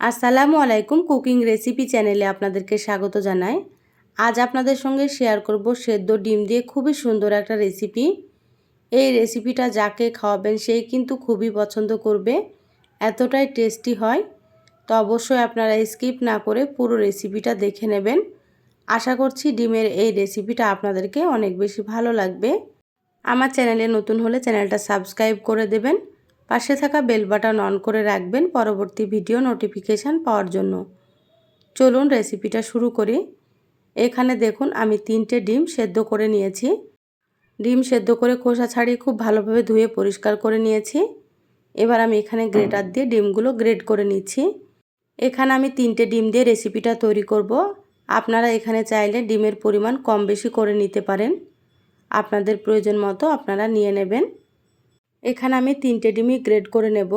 আসসালামু আলাইকুম cooking recipe চ্যানেলে আপনাদেরকে স্বাগত জানাই। আজ আপনাদের সঙ্গে শেয়ার করব সেদ্ধ ডিম দিয়ে খুবই সুন্দর একটা রেসিপি। এই রেসিপিটা যাকে খাওয়াবেন সেই কিন্তু খুবই পছন্দ করবে। এতটাই টেস্টি হয়। তো অবশ্যই আপনারা স্কিপ না করে পুরো রেসিপিটা দেখে নেবেন। আশা করছি ডিমের এই রেসিপিটা আপনাদেরকে অনেক বেশি ভালো লাগবে। আমার চ্যানেলে নতুন হলে চ্যানেলটা সাবস্ক্রাইব করে দেবেন। পাশে থাকা বেল বাটন অন করে রাখবেন পরবর্তী ভিডিও নোটিফিকেশান পাওয়ার জন্য। চলুন রেসিপিটা শুরু করি। এখানে দেখুন, আমি তিনটে ডিম সেদ্ধ করে নিয়েছি। ডিম সেদ্ধ করে খোসা ছাড়িয়ে খুব ভালোভাবে ধুয়ে পরিষ্কার করে নিয়েছি। এবার আমি এখানে গ্রেটার দিয়ে ডিমগুলো গ্রেড করে নিচ্ছি। এখানে আমি তিনটে ডিম দিয়ে রেসিপিটা তৈরি করব। আপনারা এখানে চাইলে ডিমের পরিমাণ কম বেশি করে নিতে পারেন। আপনাদের প্রয়োজন মতো আপনারা নিয়ে নেবেন। এখানে আমি তিনটে ডিমই গ্রেড করে নেব।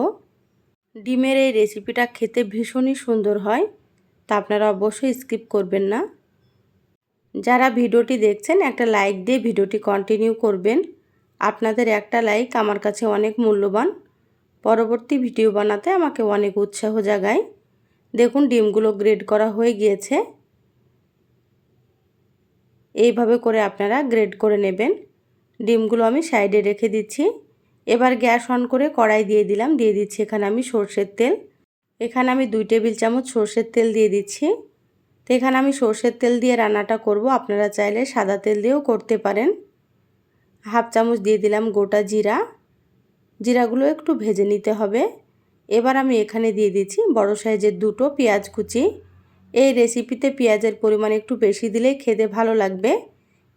ডিমের এই রেসিপিটা খেতে ভীষণই সুন্দর হয়, তা আপনারা অবশ্যই স্কিপ করবেন না। যারা ভিডিওটি দেখছেন, একটা লাইক দিয়ে ভিডিওটি কন্টিনিউ করবেন। আপনাদের একটা লাইক আমার কাছে অনেক মূল্যবান। পরবর্তী ভিডিও বানাতে আমাকে অনেক উৎসাহ জাগায়। দেখুন, ডিমগুলো গ্রেড করা হয়ে গিয়েছে। এইভাবে করে আপনারা গ্রেড করে নেবেন। ডিমগুলো আমি সাইডে রেখে দিচ্ছি। এবার গ্যাস অন করে কড়াই দিয়ে দিলাম। দিয়ে দিচ্ছি এখানে আমি সর্ষের তেল। এখানে আমি দুই টেবিল চামচ সর্ষের তেল দিয়ে দিচ্ছি। তো এখানে আমি সর্ষের তেল দিয়ে রান্নাটা করব। আপনারা চাইলে সাদা তেল দিয়েও করতে পারেন। হাফ চামচ দিয়ে দিলাম গোটা জিরা। জিরাগুলো একটু ভেজে নিতে হবে। এবার আমি এখানে দিয়ে দিচ্ছি বড় সাইজের দুটো পেঁয়াজ কুচি। এই রেসিপিতে পেঁয়াজের পরিমাণ একটু বেশি দিলেই খেতে ভালো লাগবে।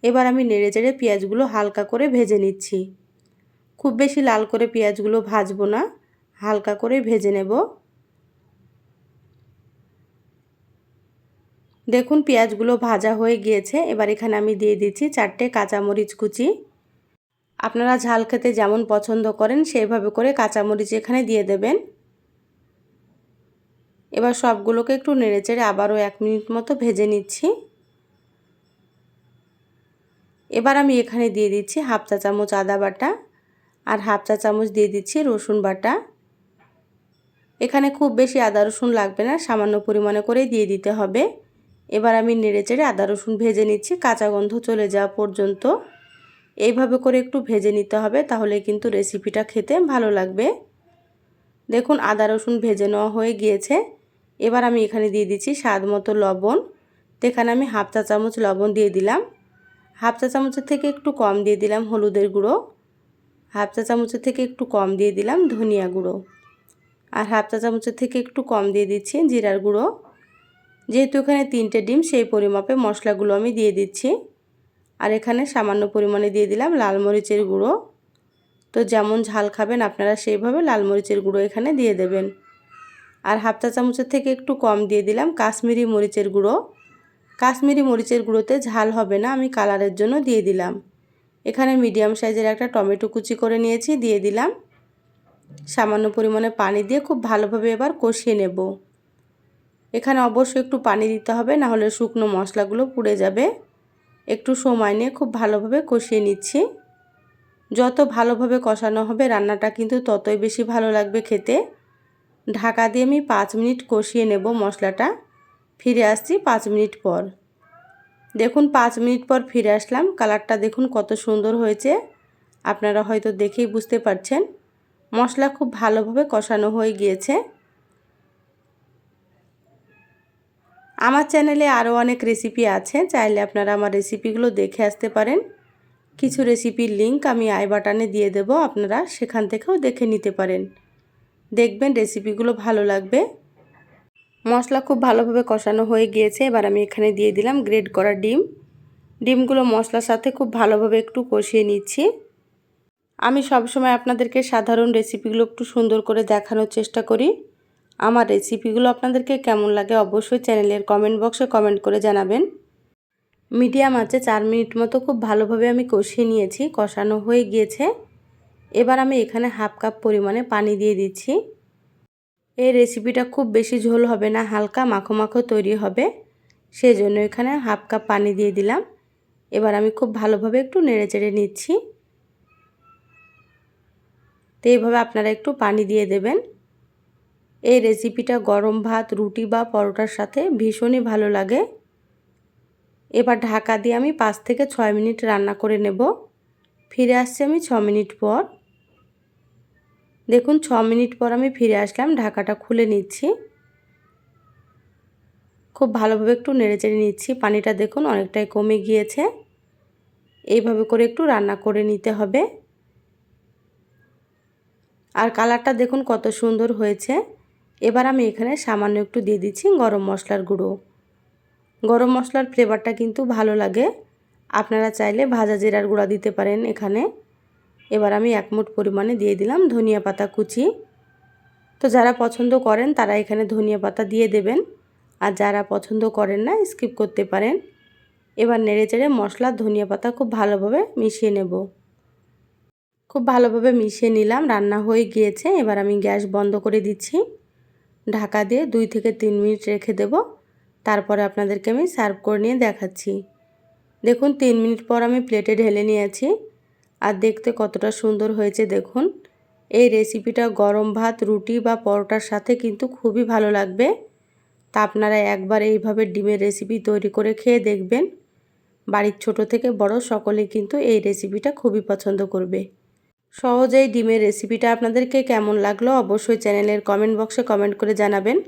এবার আমি নেড়ে চেড়ে পেঁয়াজগুলো হালকা করে ভেজে নিচ্ছি। খুব বেশি লাল করে পেঁয়াজগুলো ভাজবো না, হালকা করে ভেজে নেব। দেখুন পেঁয়াজগুলো ভাজা হয়ে গিয়েছে, এবার এখানে আমি দিয়ে দিচ্ছি চারটে কাঁচামরিচ কুচি। আপনারা ঝাল খেতে যেমন পছন্দ করেন সেইভাবে করে কাঁচামরিচ এখানে দিয়ে দেবেন। এবার সবগুলোকে একটু নেড়েচেড়ে আবারও এক মিনিট মতো ভেজে নিচ্ছি। এবার আমি এখানে দিয়ে দিচ্ছি হাফ চা চামচ আদা বাটা। আর হাফ চা চামচ দিয়ে দিচ্ছি রসুন বাটা। এখানে খুব বেশি আদা রসুন লাগবে না, সামান্য পরিমাণে করে দিয়ে দিতে হবে। এবার আমি নেড়ে চেড়ে আদা রসুন ভেজে নিচ্ছি, কাঁচা গন্ধ চলে যাওয়া পর্যন্ত। এইভাবে করে একটু ভেজে নিতে হবে, তাহলে কিন্তু রেসিপিটা খেতে ভালো লাগবে। দেখুন, আদা রসুন ভেজে নেওয়া হয়ে গিয়েছে। এবার আমি এখানে দিয়ে দিচ্ছি স্বাদ মতো লবণ। এখানে আমি হাফ চা চামচ লবণ দিয়ে দিলাম। হাফ চা চামচের থেকে একটু কম দিয়ে দিলাম হলুদের গুঁড়ো। হাফ চা চামচের থেকে একটু কম দিয়ে দিলাম ধনিয়া গুঁড়ো। আর হাফ চা চামচের থেকে একটু কম দিয়ে দিচ্ছি জিরার গুঁড়ো। যেহেতু এখানে তিনটে ডিম, সেই পরিমাপে মশলাগুলো আমি দিয়ে দিচ্ছি। আর এখানে সামান্য পরিমাণে দিয়ে দিলাম লাল মরিচের গুঁড়ো। তো যেমন ঝাল খাবেন আপনারা সেইভাবে লাল মরিচের গুঁড়ো এখানে দিয়ে দেবেন। আর হাফ চা চামচের থেকে একটু কম দিয়ে দিলাম কাশ্মীরি মরিচের গুঁড়ো। কাশ্মীরি মরিচের গুঁড়োতে ঝাল হবে না, আমি কালারের জন্য দিয়ে দিলাম। এখানে মিডিয়াম সাইজের একটা টমেটো কুচি করে নিয়েছি, দিয়ে দিলাম। সামান্য পরিমাণে পানি দিয়ে খুব ভালোভাবে এবার কষিয়ে নেব। এখানে অবশ্যই একটু পানি দিতে হবে, না হলে শুকনো মশলাগুলো পুড়ে যাবে। একটু সময় নিয়ে খুব ভালোভাবে কষিয়ে নিচ্ছি। যত ভালোভাবে কষানো হবে রান্নাটা কিন্তু ততই বেশি ভালো লাগবে খেতে। ঢাকা দিয়ে আমি পাঁচ মিনিট কষিয়ে নেব মশলাটা। ফিরে আসছি পাঁচ মিনিট পর। দেখুন, পাঁচ মিনিট পর ফিরে আসলাম। কালারটা দেখুন কত সুন্দর হয়েছে। আপনারা হয়তো দেখেই বুঝতে পারছেন, মশলা খুব ভালোভাবে কষানো হয়ে গিয়েছে। আমার চ্যানেলে আরও অনেক রেসিপি আছে, চাইলে আপনারা আমার রেসিপিগুলো দেখে আসতে পারেন। কিছু রেসিপির লিঙ্ক আমি আই বাটানে দিয়ে দেব, আপনারা সেখান থেকেও দেখে নিতে পারেন। দেখবেন রেসিপিগুলো ভালো লাগবে। মশলা খুব ভালোভাবে কষানো হয়ে গিয়েছে। এবার আমি এখানে দিয়ে দিলাম গ্রেড করা ডিম। ডিমগুলো মশলার সাথে খুব ভালোভাবে একটু কষিয়ে নিচ্ছি। আমি সবসময় আপনাদেরকে সাধারণ রেসিপিগুলো একটু সুন্দর করে দেখানোর চেষ্টা করি। আমার রেসিপিগুলো আপনাদেরকে কেমন লাগে অবশ্যই চ্যানেলের কমেন্ট বক্সে কমেন্ট করে জানাবেন। মিডিয়াম আছে চার মিনিট মতো খুব ভালোভাবে আমি কষিয়ে নিয়েছি, কষানো হয়ে গিয়েছে। এবার আমি এখানে হাফ কাপ পরিমাণে পানি দিয়ে দিচ্ছি। এই রেসিপিটা খুব বেশি ঝোল হবে না, হালকা মাখো মাখো তৈরি হবে। সেই জন্য এখানে হাফ কাপ পানি দিয়ে দিলাম। এবার আমি খুব ভালোভাবে একটু নেড়ে চেড়ে নিচ্ছি। তো এইভাবে আপনারা একটু পানি দিয়ে দেবেন। এই রেসিপিটা গরম ভাত, রুটি বা পরোটার সাথে ভীষণই ভালো লাগে। এবার ঢাকা দিয়ে আমি পাঁচ থেকে ছয় মিনিট রান্না করে নেব। ফিরে আসছি আমি ছ মিনিট পর। দেখুন, ছ মিনিট পর আমি ফিরে আসলাম, ঢাকাটা খুলে নিচ্ছি। খুব ভালোভাবে একটু নেড়েচেড়ে নিচ্ছি, পানিটা দেখুন অনেকটাই কমে গিয়েছে। এইভাবে করে একটু রান্না করে নিতে হবে। আর কালারটা দেখুন কত সুন্দর হয়েছে। এবার আমি এখানে সামান্য একটু দিয়ে দিচ্ছি গরম মশলার গুঁড়ো। গরম মশলার ফ্লেভারটা কিন্তু ভালো লাগে। আপনারা চাইলে ভাজা জিরার গুঁড়া দিতে পারেন এখানে। এবার আমি এক মুঠ পরিমাণে দিয়ে দিলাম ধনিয়া পাতা কুচি। তো যারা পছন্দ করেন তারা এখানে ধনিয়া পাতা দিয়ে দেবেন। আর যারা পছন্দ করেন না স্কিপ করতে পারেন। এবার নেড়ে চেড়ে মশলা ধনিয়া পাতা খুব ভালোভাবে মিশিয়ে নেব। খুব ভালোভাবে মিশিয়ে নিলাম, রান্না হয়ে গিয়েছে। এবার আমি গ্যাস বন্ধ করে দিচ্ছি। ঢাকা দিয়ে দুই থেকে তিন মিনিট রেখে দেব। তারপরে আপনাদেরকে আমি সার্ভ করে নিয়ে দেখাচ্ছি। দেখুন, তিন মিনিট পর আমি প্লেটে ঢেলে নিয়েছি। আর দেখতে কতটা সুন্দর হয়েছে দেখুন। এই রেসিপিটা গরম ভাত, রুটি বা পরোটার সাথে কিন্তু খুবই ভালো লাগবে। তা আপনারা একবার এইভাবে ডিমের রেসিপি তৈরি করে খেয়ে দেখবেন। বাড়ির ছোট থেকে বড় সকলে কিন্তু এই রেসিপিটা খুবই পছন্দ করবে। সহজেই ডিমের রেসিপিটা আপনাদেরকে কেমন লাগল অবশ্যই চ্যানেলের কমেন্ট বক্সে কমেন্ট করে জানাবেন।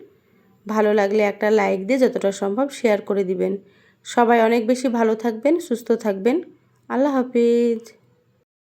ভালো লাগলে একটা লাইক দিয়ে যতটা সম্ভব শেয়ার করে দিবেন। সবাই অনেক বেশি ভালো থাকবেন, সুস্থ থাকবেন। আল্লাহ হাফিজ।